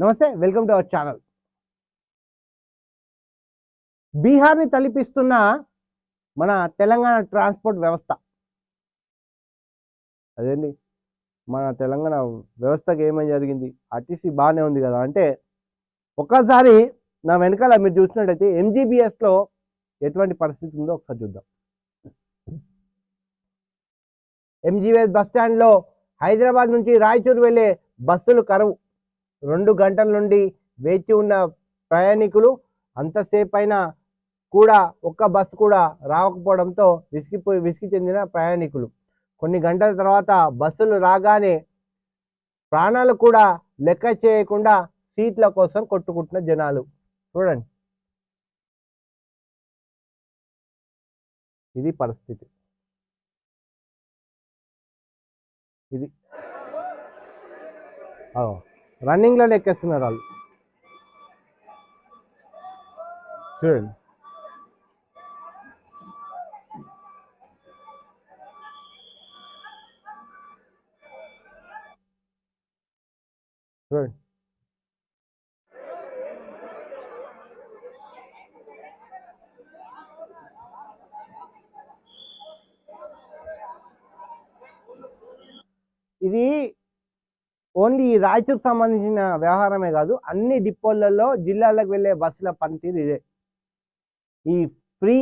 నమస్తే welcome to our channel. బీహార్ని తలిపిస్తున్న మన తెలంగాణ ట్రాన్స్పోర్ట్ వ్యవస్థ. అదేంటి మన తెలంగాణ వ్యవస్థకి ఏమని జరిగింది? ఆర్టీసీ బాగానే ఉంది కదా? అంటే ఒక్కసారి నా వెనకాల మీరు చూసినట్టయితే ఎంజీబీఎస్లో ఎటువంటి పరిస్థితి ఉందో ఒకసారి చూద్దాం. ఎంజీబీఎస్ బస్ స్టాండ్లో హైదరాబాద్ నుంచి రాయచూరు వెళ్ళే బస్సులు కరవు. రెండు గంటల నుండి వేచి ఉన్న ప్రయాణికులు అంతసేపు అయినా కూడా ఒక్క బస్సు కూడా రాకపోవడంతో విసిగిపోయి విసిగి చెందిన ప్రయాణికులు. కొన్ని గంటల తర్వాత బస్సులు రాగానే ప్రాణాలు కూడా లెక్క చేయకుండా సీట్ల కోసం కొట్టుకుంటున్న జనాలు. చూడండి. ఇది పరిస్థితి. ఇది. రన్నింగ్లో ఎక్కేస్తున్నారు వాళ్ళు. చూడండి. చూడండి. ఇది ఓన్లీ ఈ సంబంధించిన వ్యవహారమే కాదు అన్ని డిపోలలో జిల్లాలకు వెళ్ళే బస్సుల పనితీరు ఇదే. ఈ ఫ్రీ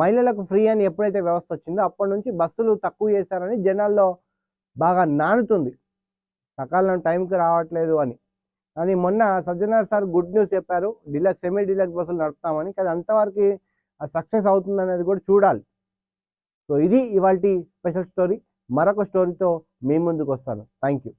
మహిళలకు ఫ్రీ అని ఎప్పుడైతే వ్యవస్థ వచ్చిందో అప్పటి నుంచి బస్సులు తక్కువ చేశారని జనాల్లో బాగా నానుతుంది. సకాలం టైంకి రావట్లేదు అని. కానీ మొన్న సజ్జనార్ సార్ గుడ్ న్యూస్ చెప్పారు డిలక్స్ సెమీ డిలక్స్ బస్సులు నడుపుతామని. కానీ అంతవరకు సక్సెస్ అవుతుంది అనేది కూడా చూడాలి. సో ఇది ఇవాళ స్పెషల్ స్టోరీ. మరొక స్టోరీతో మీ ముందుకు వస్తాను. Thank you